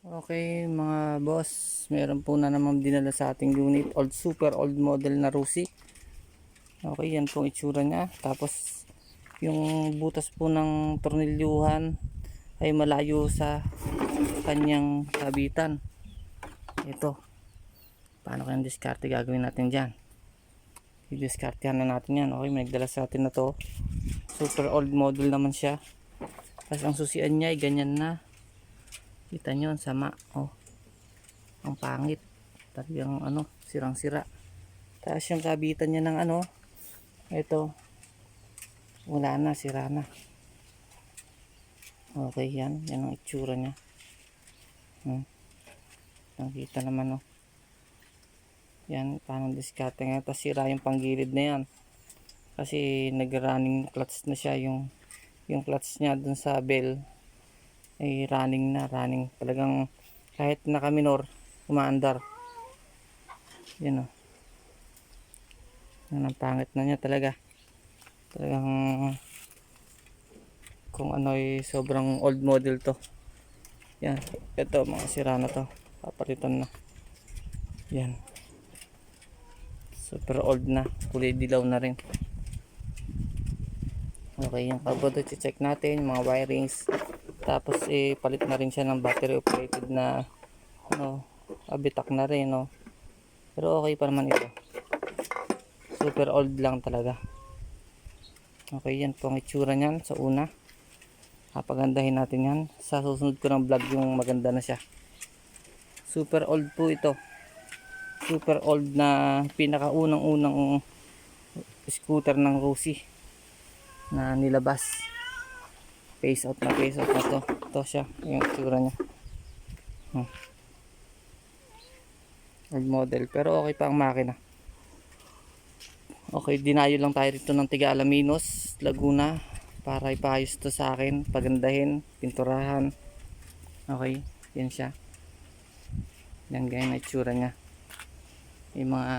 Okay mga boss, meron po na naman dinala sa ating unit, old super old model na Rusi. Okay, yan po itsura niya. Tapos yung butas po ng tornilyuhan ay malayo sa kanyang kabitan. Ito. Paano kayang diskarte gagawin natin dyan? I-discartehan na natin yan. Okay, may sa atin na to. Super old model naman siya. Tapos ang susian niya ay ganyan na. Kita nyo, ang sama. Oh. Ang pangit. Talagang ano, sirang-sira. Tapos yung kabitan niya ng ano, ito. Wala na, sira na. Okay, yan. Yan ang itsura niya. Hmm. Nakita naman, oh. Yan, parang diskarte nga. Tapos sira yung panggilid na yan. Kasi nag-running clutch na siya. Yung, yung clutch niya dun sa bell ay running na running. Talagang kahit naka minor umaandar. Yun o yan ang pangit na niya talaga. Talagang kung ano ay sobrang old model to. Yan ito mga sira na to. Papalitan na. Yan. Super old na. Kulay dilaw na rin. Okay yung carbon check natin mga wirings tapos eh palit na rin siya ng battery operated na ano abitak na rin no? Pero okay pa naman ito. Super old lang talaga. Okay yan po ang itsura niyan sa una. Papagandahin natin yan. Sa susunod ko ng vlog yung maganda na siya. Super old po ito. Super old na pinakaunang unang scooter ng Rusi na nilabas face out na face out na to. Ito siya. Yung itsura niya. Hmm. old model. Pero okay pa ang makina. Okay dinayo lang tayo rito ng tiga Alaminos Laguna para ipayos to sa akin pagandahin, pinturahan. Okay, yan siya. Yan ganyan na itsura niya. Yung mga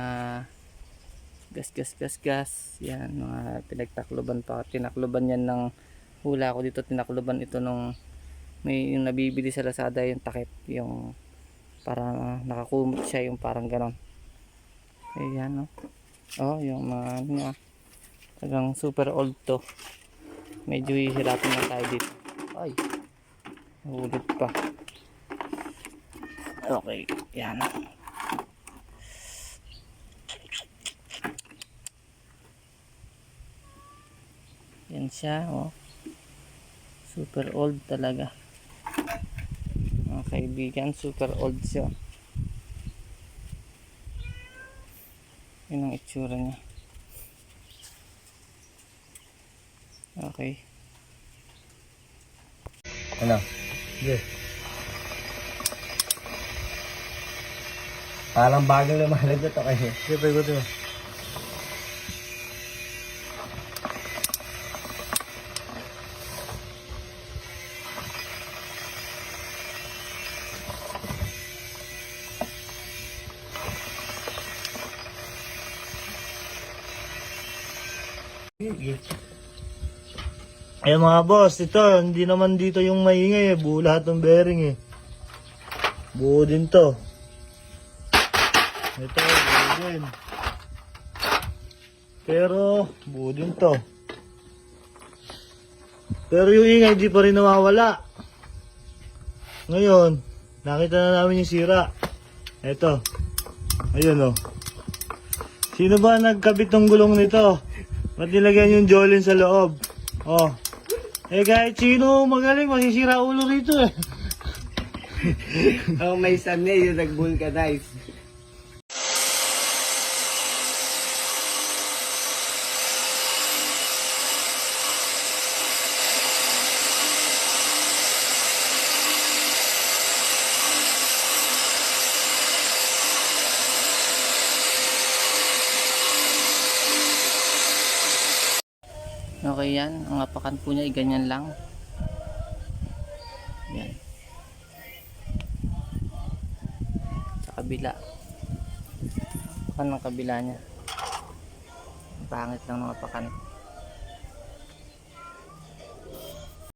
gas gas gas gas. Yan mga pinagtakloban pa. Tinakloban yan ng hula ko dito tinakloban ito nung may yung nabibili sa Lazada yung takip yung parang nakakumot siya yung parang ganon. Ayan no? Oh yung mga ano niya talagang super old to. Medyo hihirapan na tayo dito. Ay ulit pa. Okay yan. Yan siya oh super old talaga mga kaibigan super old siya yun ang itsura niya okay Ano? Sige. Parang bagong lumalagot ako eh. Sige, pagutin mo. Ayun mga boss, ito, hindi naman dito yung maingay eh. Buo lahat ng bearing eh. Buo din to. Ito, buo din. Pero, buo din to. Pero yung ingay, di pa rin nawawala. Ngayon, nakita na namin yung sira. Ito. Ayun oh. Sino ba nagkabit ng gulong nito? Ba't nilagyan yung jolin sa loob? Oh. Eh kahit sino magaling, masisira ulo rito eh. Ang may sanay yung nag-vulcanize. Okay yan. Ang apakan po niya ay ganyan lang. Yan. Sa kabila. Apakan ng kabila niya. Ang Pangit lang ng apakan.